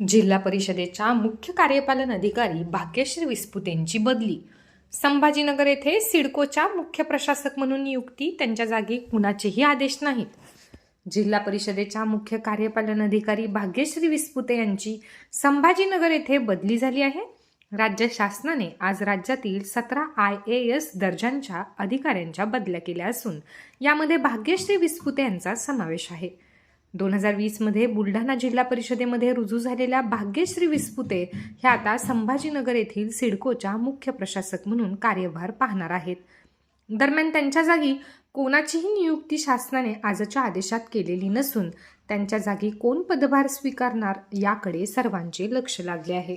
जिल्हा परिषदेच्या मुख्य कार्यपालन अधिकारी भाग्यश्री विस्पुतेंची बदली. संभाजीनगर येथे सिडकोच्या मुख्य प्रशासक म्हणून नियुक्ती त्यांच्या जागी कुणाचेही आदेश नाहीत. जिल्हा परिषदेच्या मुख्य कार्यपालन अधिकारी भाग्यश्री विस्पुते यांची संभाजीनगर येथे बदली झाली आहे. राज्य शासनाने आज राज्यातील सतरा आय ए एस दर्जांच्या अधिकाऱ्यांच्या बदल्या केल्या असून यामध्ये भाग्यश्री विस्पुते यांचा समावेश आहे. दोन हजार वीसमध्ये बुलढाणा जिल्हा परिषदेमध्ये रुजू झालेल्या भाग्यश्री विस्पुते ह्या आता संभाजीनगर येथील सिडकोच्या मुख्य प्रशासक म्हणून कार्यभार पाहणार आहेत. दरम्यान त्यांच्या जागी कोणाचीही नियुक्ती शासनाने आजच्या आदेशात केलेली नसून त्यांच्या जागी कोण पदभार स्वीकारणार याकडे सर्वांचे लक्ष लागले आहे.